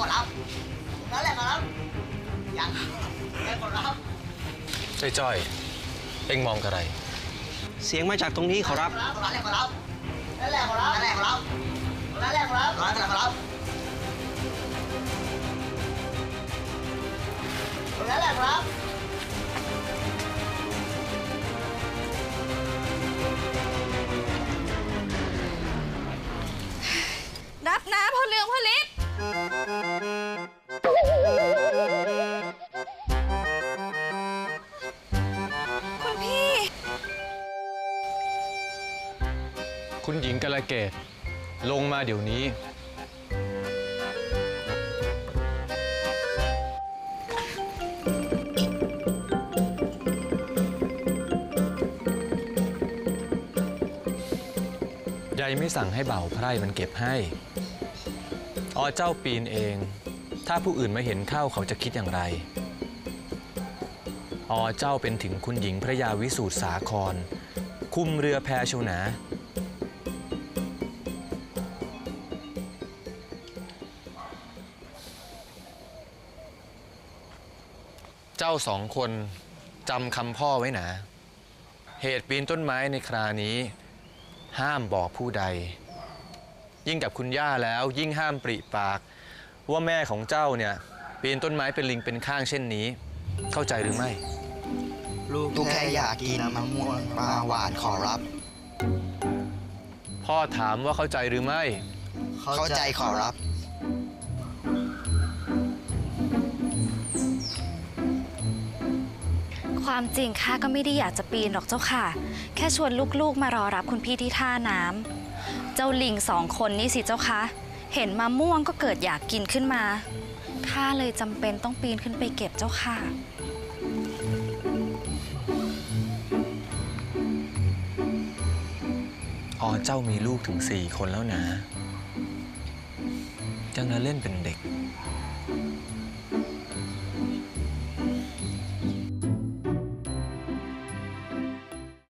ขอรับนั่นแหละขอรับยังยังขอรับจ้อยจ้อยเอ็งมองอะไร เสียงมาจากตรงนี้ขอรับนั่นแหละขอรับนั่นแหละขอรับนั่นแหละขอรับนั่นแหละขอรับนั่นแหละขอรับนั่นแหละขอรับ คุณหญิงกละเกต ลงมาเดี๋ยวนี้ ยายไม่สั่งให้เบ่าวไพร่มันเก็บให้อ๋อเจ้าปีนเอง ถ้าผู้อื่นมาเห็นเข้าเขาจะคิดอย่างไรอ๋อเจ้าเป็นถึงคุณหญิงพระยาวิสูตรสาคร คุมเรือแพชวนะ เจ้าสองคนจำคำพ่อไว้นะเหตุปีนต้นไม้ในครานี้ ห้ามบอกผู้ใด ยิ่งกับคุณย่าแล้วยิ่งห้ามปริปาก ว่าแม่ของเจ้าเนี่ยปีนต้นไม้เป็นลิงเป็นข้างเช่นนี้ เข้าใจหรือไม่ ลูกแค่อยากกินมะม่วงปลาหวานขอรับ พ่อถามว่าเข้าใจหรือไม่ เข้าใจขอรับ ความจริงข้าก็ไม่ได้อยากจะปีนหรอกเจ้าค่ะ แค่ชวนลูกๆมารอรับคุณพี่ที่ท่าน้ำเจ้าลิงสองคนนี่สิเจ้าคะเห็นมะม่วงก็เกิดอยากกินขึ้นมาข้าเลยจำเป็นต้องปีนขึ้นไปเก็บเจ้าค่ะอ๋อเจ้ามีลูกถึงสี่คนแล้วนะยังจะเล่นเป็นเด็ก